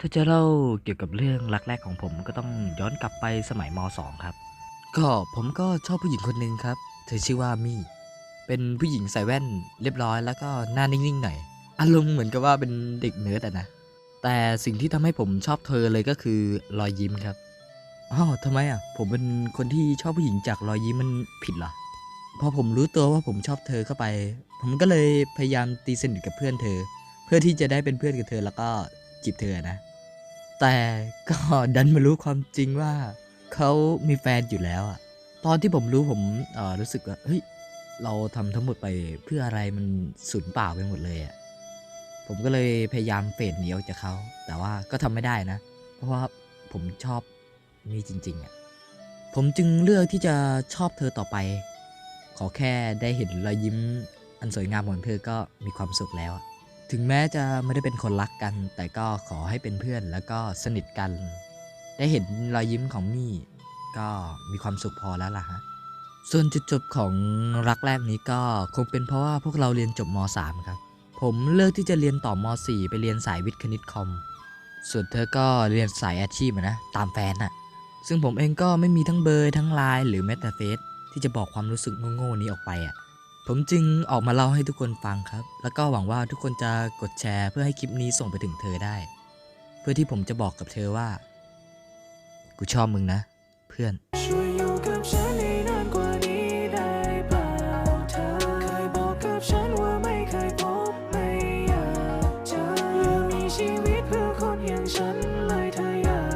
ถ้าจะเล่าเกี่ยวกับเรื่องรักแรกของผมก็ต้องย้อนกลับไปสมัยม .2 ครับ ก็ผมก็ชอบผู้หญิงคนหนึ่งครับ เธอชื่อว่ามี่เป็นผู้หญิงใส่แว่นเรียบร้อยแล้วก็หน้านิ่งๆหน่อยอารมณ์เหมือนกับว่าเป็นเด็กเนิร์ดอะนะ แต่สิ่งที่ทำให้ผมชอบเธอเลยก็คือรอยยิ้มครับอ้าวทำไมอะ ผมเป็นคนที่ชอบผู้หญิงจากรอยยิ้มมันผิดเหรอพอผมรู้ตัวว่าผมชอบเธอเข้าไป ผมก็เลยพยายามตีสนิทกับเพื่อนเธอ เพื่อที่จะได้เป็นเพื่อนกับเธอแล้วก็ จีบเธอนะ แต่ก็ดันมารู้ความจริงว่าเขามีแฟนอยู่แล้วอะตอนที่ผมรู้ผมเอ่อรู้สึกว่าเฮ้ยเราทำทั้งหมดไปเพื่ออะไรมันสูญเปล่าไปหมดเลยอะผมก็เลยพยายามเฟดหนีออกจากเขา แต่ว่าก็ทำไม่ได้นะ เพราะว่าผมชอบนี่จริงๆอะผมจึงเลือกที่จะชอบเธอต่อไป ขอแค่ได้เห็นรอยยิ้มอันสวยงามของเธอก็มีความสุขแล้วอะ ถึงแม้จะไม่ได้เป็นคนรักกัน แต่ก็ขอให้เป็นเพื่อนแล้วก็สนิทกัน ได้เห็นรอยยิ้มของมี่ ก็มีความสุขพอแล้วล่ะฮะ ส่วนจุดจบของรักแรกนี้ก็คงเป็นเพราะว่าพวกเราเรียนจบม .3 ครับ ผมเลือกที่จะเรียนต่อม .4 ไปเรียนสายวิทย์คณิตคอม ส่วนเธอก็เรียนสายอาชีพนะ ตามแฟนอะซึ่งผมเองก็ไม่มีทั้งเบอร์ทั้งไลน์หรือแม้แต่เฟซที่จะบอกความรู้สึกโง่ๆนี้ออกไปอะ ผมจึงออกมาเล่าให้ทุกคนฟังครับ แล้วก็หวังว่าทุกคนจะกดแชร์เพื่อให้คลิปนี้ส่งไปถึงเธอได้ เพื่อที่ผมจะบอกกับเธอว่า กูชอบมึงนะ เพื่อนชีวิตเพื่อคนอย่างฉันเลยเธออยาก